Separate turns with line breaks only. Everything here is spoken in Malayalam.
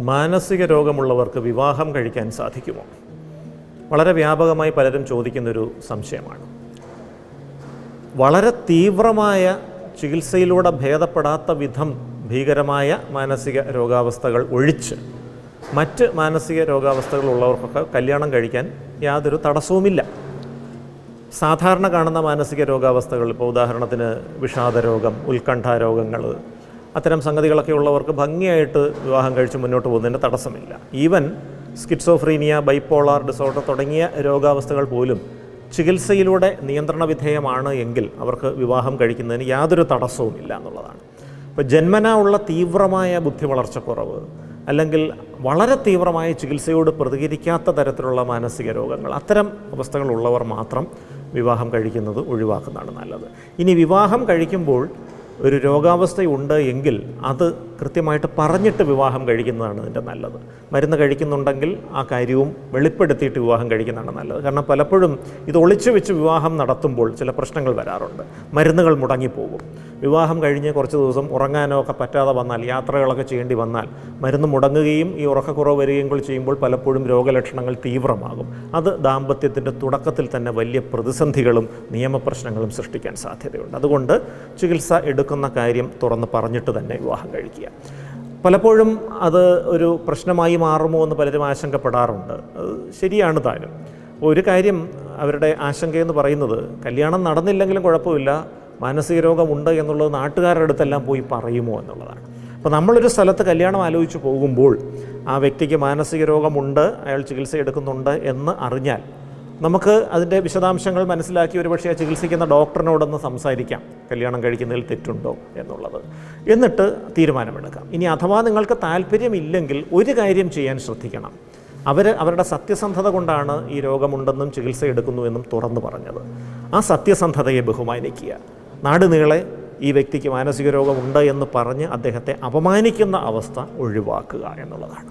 മാനസിക രോഗമുള്ളവർക്ക് വിവാഹം കഴിക്കാൻ സാധിക്കുമോ? വളരെ വ്യാപകമായി പലരും ചോദിക്കുന്നൊരു സംശയമാണ്. വളരെ തീവ്രമായ ചികിത്സയിലൂടെ ഭേദപ്പെടാത്ത വിധം ഭീകരമായ മാനസിക രോഗാവസ്ഥകൾ ഒഴിച്ച് മറ്റ് മാനസിക രോഗാവസ്ഥകളുള്ളവർക്കൊക്കെ കല്യാണം കഴിക്കാൻ യാതൊരു തടസ്സവുമില്ല. സാധാരണ കാണുന്ന മാനസിക രോഗാവസ്ഥകൾ ഇപ്പോൾ ഉദാഹരണത്തിന് വിഷാദരോഗം ഉത്കണ്ഠ രോഗങ്ങൾ അത്തരം സംഗതികളൊക്കെ ഉള്ളവർക്ക് ഭംഗിയായിട്ട് വിവാഹം കഴിച്ച് മുന്നോട്ട് പോകുന്നതിന് തടസ്സമില്ല. ഈവൻ സ്കിറ്റ്സോഫ്രീനിയ ബൈപ്പോളാർ ഡിസോർഡർ തുടങ്ങിയ രോഗാവസ്ഥകൾ പോലും ചികിത്സയിലൂടെ നിയന്ത്രണ വിധേയമാണ് എങ്കിൽ അവർക്ക് വിവാഹം കഴിക്കുന്നതിന് യാതൊരു തടസ്സവുമില്ല എന്നുള്ളതാണ്. ഇപ്പോൾ ജന്മന ഉള്ള തീവ്രമായ ബുദ്ധി വളർച്ചക്കുറവ് അല്ലെങ്കിൽ വളരെ തീവ്രമായ ചികിത്സയോട് പ്രതികരിക്കാത്ത തരത്തിലുള്ള മാനസിക രോഗങ്ങൾ അത്തരം അവസ്ഥകളുള്ളവർ മാത്രം വിവാഹം കഴിക്കുന്നത് ഒഴിവാക്കുന്നതാണ് നല്ലത്. ഇനി വിവാഹം കഴിക്കുമ്പോൾ ഒരു രോഗാവസ്ഥയുണ്ട് എങ്കിൽ അത് കൃത്യമായിട്ട് പറഞ്ഞിട്ട് വിവാഹം കഴിക്കുന്നതാണ് ഇതിന്റെ നല്ലത്. മരുന്ന് കഴിക്കുന്നുണ്ടെങ്കിൽ ആ കാര്യവും വെളിപ്പെടുത്തിയിട്ട് വിവാഹം കഴിക്കുന്നതാണ് നല്ലത്. കാരണം പലപ്പോഴും ഇത് ഒളിച്ചു വെച്ച് വിവാഹം നടത്തുമ്പോൾ ചില പ്രശ്നങ്ങൾ വരാറുണ്ട്. മരുന്നുകൾ മുടങ്ങിപ്പോകും. വിവാഹം കഴിഞ്ഞ് കുറച്ച് ദിവസം ഉറങ്ങാനോ ഒക്കെ പറ്റാതെ വന്നാൽ യാത്രകളൊക്കെ ചെയ്യേണ്ടി വന്നാൽ മരുന്ന് മുടങ്ങുകയും ഈ ഉറക്കക്കുറവ് വരികയും കൂടി ചെയ്യുമ്പോൾ പലപ്പോഴും രോഗലക്ഷണങ്ങൾ തീവ്രമാകും. അത് ദാമ്പത്യത്തിന്റെ തുടക്കത്തിൽ തന്നെ വലിയ പ്രതിസന്ധികളും നിയമപ്രശ്നങ്ങളും സൃഷ്ടിക്കാൻ സാധ്യതയുണ്ട്. അതുകൊണ്ട് ചികിത്സ എടുക്കുന്ന കാര്യം തുറന്ന് പറഞ്ഞിട്ട് തന്നെ വിവാഹം കഴിക്കുക. പലപ്പോഴും അത് ഒരു പ്രശ്നമായി മാറുമോ എന്ന് പലരും ആശങ്കപ്പെടാറുണ്ട്. ശരിയാണ് താനും. ഒരു കാര്യം അവരുടെ ആശങ്കയെന്ന് പറയുന്നത് കല്യാണം നടന്നില്ലെങ്കിലും കുഴപ്പമില്ല മാനസിക രോഗമുണ്ട് എന്നുള്ളത് നാട്ടുകാരുടെ അടുത്തെല്ലാം പോയി പറയുമോ എന്നുള്ളതാണ്. അപ്പോൾ നമ്മളൊരു സ്ഥലത്ത് കല്യാണം ആലോചിച്ച് പോകുമ്പോൾ ആ വ്യക്തിക്ക് മാനസിക രോഗമുണ്ട് അയാൾ ചികിത്സ എടുക്കുന്നുണ്ട് എന്ന് അറിഞ്ഞാൽ നമുക്ക് അതിന്റെ വിശദാംശങ്ങൾ മനസ്സിലാക്കി ഒരുപക്ഷെ ആ ചികിത്സിക്കുന്ന ഡോക്ടറിനോടൊന്ന് സംസാരിക്കാം. കല്യാണം കഴിക്കുന്നതിൽ തെറ്റുണ്ടോ എന്നുള്ളത്. എന്നിട്ട് തീരുമാനമെടുക്കാം. ഇനി അഥവാ നിങ്ങൾക്ക് താല്പര്യമില്ലെങ്കിൽ ഒരു കാര്യം ചെയ്യാൻ ശ്രദ്ധിക്കണം. അവർ അവരുടെ സത്യസന്ധത കൊണ്ടാണ് ഈ രോഗമുണ്ടെന്നും ചികിത്സ എടുക്കുന്നുവെന്നും തുറന്നു പറഞ്ഞത്. ആ സത്യസന്ധതയെ ബഹുമാനിക്കുക. നാട് നീളെ ഈ വ്യക്തിക്ക് മാനസിക രോഗമുണ്ട് എന്ന് പറഞ്ഞ് അദ്ദേഹത്തെ അപമാനിക്കുന്ന അവസ്ഥ ഒഴിവാക്കുക എന്നുള്ളതാണ്.